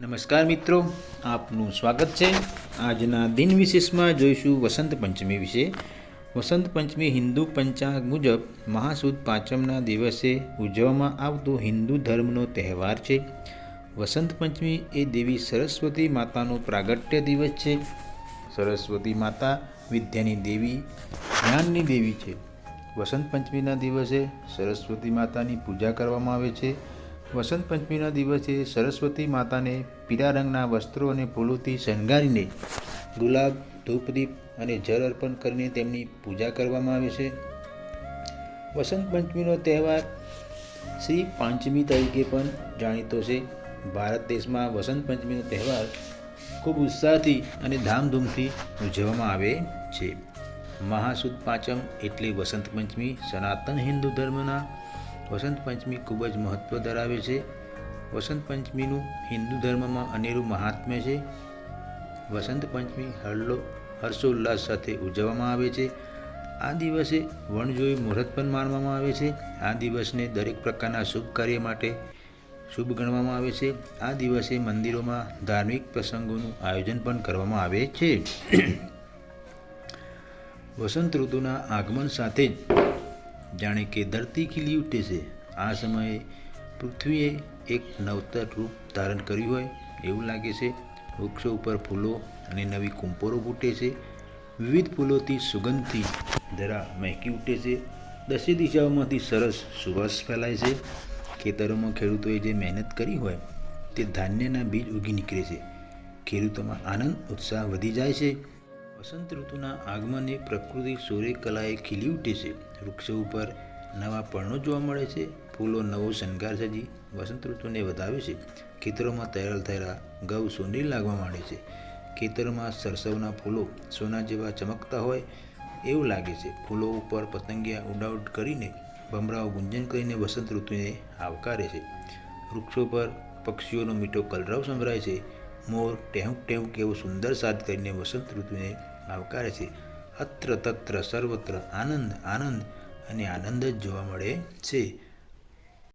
નમસ્કાર મિત્રો, આપનું સ્વાગત છે. આજના દિન વિશેષમાં જોઈશું વસંત પંચમી વિશે. વસંત પંચમી હિન્દુ પંચાંગ મુજબ મહાસુદ પાંચમના દિવસે ઉજવવામાં આવતો હિન્દુ ધર્મનો તહેવાર છે. વસંત પંચમી એ દેવી સરસ્વતી માતાનો પ્રાગટ્ય દિવસ છે. સરસ્વતી માતા વિદ્યાની દેવી, જ્ઞાનની દેવી છે. વસંત પંચમીના દિવસે સરસ્વતી માતાની પૂજા કરવામાં આવે છે. વસંત પંચમીના દિવસે સરસ્વતી માતાને પીળા રંગના વસ્ત્રો અને ફૂલોથી શણગારીને ગુલાબ, ધૂપદીપ અને જળ અર્પણ કરીને તેમની પૂજા કરવામાં આવે છે. વસંત પંચમીનો તહેવાર શ્રી પાંચમી તરીકે પણ જાણીતો છે. ભારત દેશમાં વસંત પંચમીનો તહેવાર ખૂબ ઉત્સાહથી અને ધામધૂમથી ઉજવવામાં આવે છે. મહાસુદ પાંચમ એટલે વસંત પંચમી સનાતન હિન્દુ ધર્મના વસંત પંચમી ખૂબ જ મહત્ત્વ ધરાવે છે. વસંત પંચમીનું હિન્દુ ધર્મમાં અનેરું મહાત્મ્ય છે. વસંત પંચમી હર્ષો હર્ષોલ્લાસ સાથે ઉજવવામાં આવે છે. આ દિવસે વણજોઈ મુહૂર્ત પણ માનવામાં આવે છે. આ દિવસને દરેક પ્રકારના શુભ કાર્ય માટે શુભ ગણવામાં આવે છે. આ દિવસે મંદિરોમાં ધાર્મિક પ્રસંગોનું આયોજન પણ કરવામાં આવે છે. વસંત ઋતુના આગમન સાથે જ જાણે કે ધરતી ખીલી ઉઠે છે. આ સમયે પૃથ્વીએ એક નવતર રૂપ ધારણ કર્યું હોય એવું લાગે છે. વૃક્ષો ઉપર ફૂલો અને નવી કુંપોરો ફૂટે છે. વિવિધ ફૂલોથી સુગંધથી જરા મહેકી ઉઠે છે. દસે દિશાઓમાંથી સરસ સુવાસ ફેલાય છે. ખેતરોમાં ખેડૂતોએ જે મહેનત કરી હોય તે ધાન્યના બીજ ઉગી નીકળે છે. ખેડૂતોમાં આનંદ, ઉત્સાહ વધી જાય છે. વસંત ઋતુના આગમને પ્રકૃતિ સૂર્ય કલાએ ખીલી ઉઠે છે. વૃક્ષો ઉપર નવા પર્ણો જોવા મળે છે. ફૂલો નવો શણગાર સજી વસંત ઋતુને વધાવે છે. ખેતરોમાં તૈયાર થયેલા ગૌ સોનેરી લાગવા માંડે છે. ખેતરોમાં સરસવના ફૂલો સોના જેવા ચમકતા હોય એવું લાગે છે. ફૂલો ઉપર પતંગિયા ઉડાઉડ કરીને ભમરાઓ ગુંજન કરીને વસંત ઋતુને આવકારે છે. વૃક્ષો પર પક્ષીઓનો મીઠો કલરવ સંભળાય છે. મોર ટેહુક ટેહુક એવો સુંદર સાદ કરીને વસંત ઋતુને આવકારે છે અત્ર તત્ર સર્વત્ર આનંદ આનંદ અને આનંદ જ જોવા મળે છે.